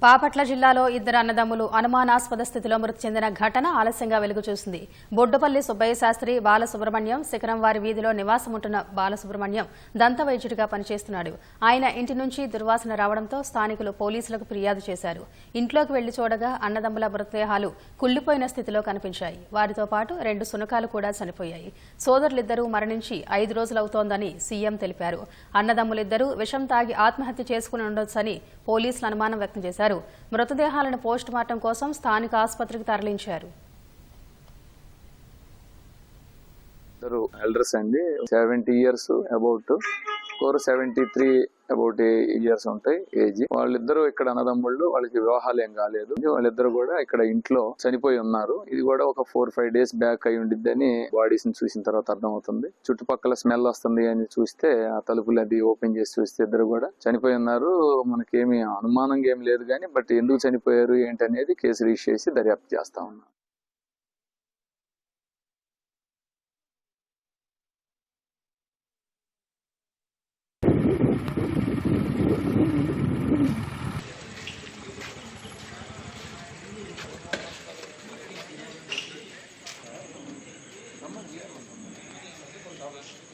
బాపట్ల జిల్లాలో ఇద్దరు అన్నదమ్ములు అనుమానాస్పద స్థితిలో మృతి చెందిన ఘటన ఆలస్యంగా వెలుగు చూసింది బొడ్డుపల్లి సుబ్బయ్య శాస్త్రి బాలసుబ్రహ్మణ్యం శిఖరం వారి వీధిలో నివాసముంటున్న బాలసుబ్రహ్మణ్యం దంత వైద్యుడిగా పనిచేస్తున్నాడు. ఆయన ఇంటి నుంచి దుర్వాసన రావడంతో స్థానికులు పోలీసులకు ఫిర్యాదు చేశారు. ఇంట్లోకి వెళ్ళి చూడగా అన్నదమ్ముల మృతదేహాలు కుళ్ళిపోయిన స్థితిలో కనిపించాయి. వారితో పాటు రెండు సునకాలు కూడా చనిపోయాయి. సోదరులిద్దరూ మరణించి ఐదు రోజులవుతోందని సీఎం తెలిపారు. అన్నదమ్ములిద్దరూ విషం తాగి ఆత్మహత్య చేసుకుని ఉండొచ్చని పోలీసులు అనుమానం వ్యక్తం చేశారు. మృతదేహాలను పోస్ట్ మార్టం కోసం స్థానిక ఆసుపత్రికి తరలించారు. ఎల్డర్స్ అండి seventy years about four seventy three about years ఉంటాయి ఏజ్ వాళ్ళిద్దరూ ఇక్కడ అన్నదమ్ముళ్ళు వాళ్ళకి వివాహాలు ఏం కాలేదు. వాళ్ళిద్దరు కూడా ఇక్కడ ఇంట్లో చనిపోయి ఉన్నారు. ఇది కూడా ఒక ఫోర్ ఫైవ్ డేస్ బ్యాక్ అయి ఉండిద్దని బాడీస్ని చూసిన తర్వాత అర్థమవుతుంది. చుట్టుపక్కల స్మెల్ వస్తుంది అని చూస్తే ఆ తలుపులు అది ఓపెన్ చేసి చూస్తే ఇద్దరు కూడా చనిపోయి ఉన్నారు. మనకేమి అనుమానంగా ఏం లేదు కానీ బట్ ఎందుకు చనిపోయారు ఏంటనేది కేసు రిజిస్టర్ చేసి దర్యాప్తు చేస్తా ఉన్నారు. Vamos ver.